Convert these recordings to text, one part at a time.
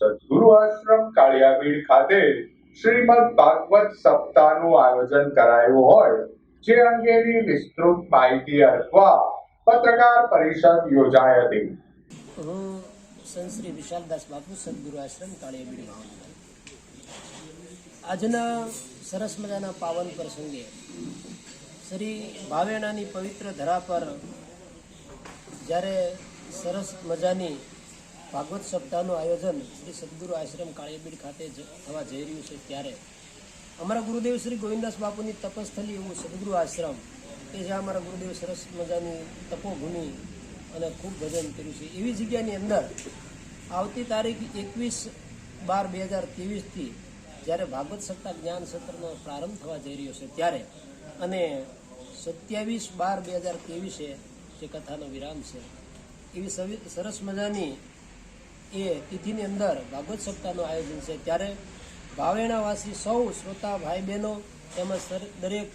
સદગુરુ આશ્રમ કાળિયાબીડ ખાતે શ્રીમદ ભાગવત સપ્તાહનું આયોજન કરાયું હોય, જે અંગેની વિસ્તૃત માહિતી આપવા પત્રકાર પરિષદ યોજાઈ હતી. હું સંશ્રી વિશાલદાસ બાપુ સદગુરુ આશ્રમ કાળિયાબીડ આજના સરસ મજાના પાવન પ્રસંગે શ્રી ભાવેણાની પવિત્ર ધરા પર જ્યારે સરસ મજાની ભાગવત સપ્તાહનું આયોજન શ્રી સદગુરુ આશ્રમ કાળિયાબીડ ખાતે થવા જઈ રહ્યું છે ત્યારે અમારા ગુરુદેવ શ્રી ગોવિંદાસ બાપુની તપસ્થલી એવું સદગુરુ આશ્રમ કે જ્યાં અમારા ગુરુદેવ સરસ મજાની તપોભૂમિ અને ખૂબ ભજન કર્યું છે. એવી જગ્યાની અંદર આવતી તારીખ એકવીસ બાર બે હજાર ત્રેવીસથી જ્યારે ભાગવત સપ્તાહ જ્ઞાન સત્રનો પ્રારંભ થવા જઈ રહ્યો છે ત્યારે અને સત્યાવીસ બાર બે હજાર ત્રેવીસે જે કથાનો વિરામ છે, એવી સરસ મજાની એ તિથિની અંદર ભાગવત સપ્તાહનું આયોજન છે. ત્યારે ભાવેણાવાસી સૌ શ્રોતા ભાઈ બહેનો તેમજ દરેક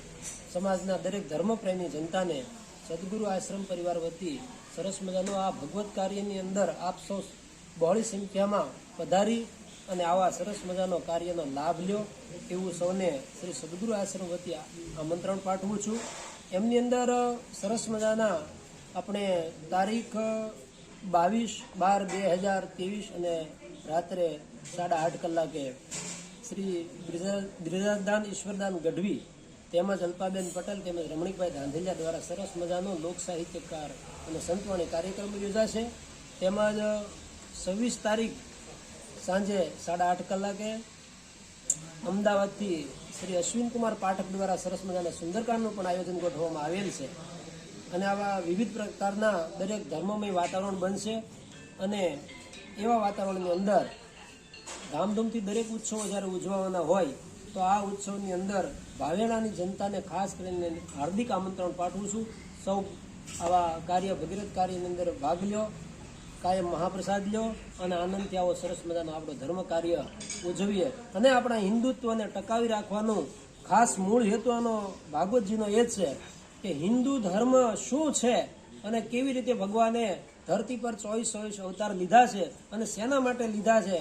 સમાજના દરેક ધર્મપ્રેમી જનતાને સદગુરુ આશ્રમ પરિવાર વતી સરસ મજાનું આ ભગવત કાર્યની અંદર આપ સૌ બહોળી સંખ્યામાં પધારી અને આવા સરસ મજાનો કાર્યનો લાભ લ્યો એવું સૌને શ્રી સદગુરુ આશ્રમ વતી આમંત્રણ પાઠવું છું. એમની અંદર સરસ મજાના આપણે તારીખ બાવીસ બાર બે હજાર ત્રેવીસ અને રાત્રે સાડા આઠ કલાકે શ્રી બ્રિજા- બ્રિજાદાન ઈશ્વરદાન ગઢવી તેમજ અલ્પાબેન પટેલ તેમજ રમણીકભાઈ ધાંધેલિયા દ્વારા સરસ મજાનો લોક સાહિત્યકાર અને સંતવાણી કાર્યક્રમ યોજાશે. તેમજ છવ્વીસ તારીખ સાંજે સાડા આઠ કલાકે અમદાવાદથી શ્રી અશ્વિનકુમાર પાઠક દ્વારા સરસ મજાના સુંદરકાંડનું પણ આયોજન ગોઠવવામાં આવેલ છે. અને આવા વિવિધ પ્રકારના દરેક ધર્મમય વાતાવરણ બનશે. અને એવા વાતાવરણની અંદર ધામધૂમથી દરેક ઉત્સવો જ્યારે ઉજવવાના હોય, તો આ ઉત્સવની અંદર ભાવેણાની જનતાને ખાસ કરીને હાર્દિક આમંત્રણ પાઠવું છું. સૌ આવા કાર્ય ભગીરથ કાર્યની અંદર ભાગ લ્યો, કાયમ મહાપ્રસાદ લ્યો, અને આનંદથી આવો સરસ મજાનો આપણો ધર્મ કાર્ય ઉજવીએ. અને આપણા હિન્દુત્વને ટકાવી રાખવાનું ખાસ મૂળ હેતુ આનો ભાગવતજીનો એ જ છે કે હિન્દુ ધર્મ શું છે અને કેવી રીતે ભગવાને ધરતી પર ચોવીસ ચોવીસ અવતાર લીધા છે અને શેના માટે લીધા છે,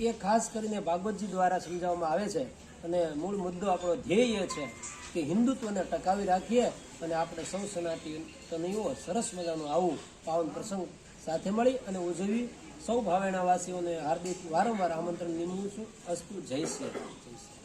એ ખાસ કરીને ભાગવતજી દ્વારા સમજાવવામાં આવે છે. અને મૂળ મુદ્દો આપણો ધ્યેય છે કે હિન્દુત્વને ટકાવી રાખીએ અને આપણે સૌ સનાતનીઓ સરસ મજાનું આવું પાવન પ્રસંગ સાથે મળી અને ઉજવી. સૌ ભાવેણાવાસીઓને હાર્દિક વારંવાર આમંત્રણ નિમવું છું. અસ્તુ જય શ્રી જય શ્રી.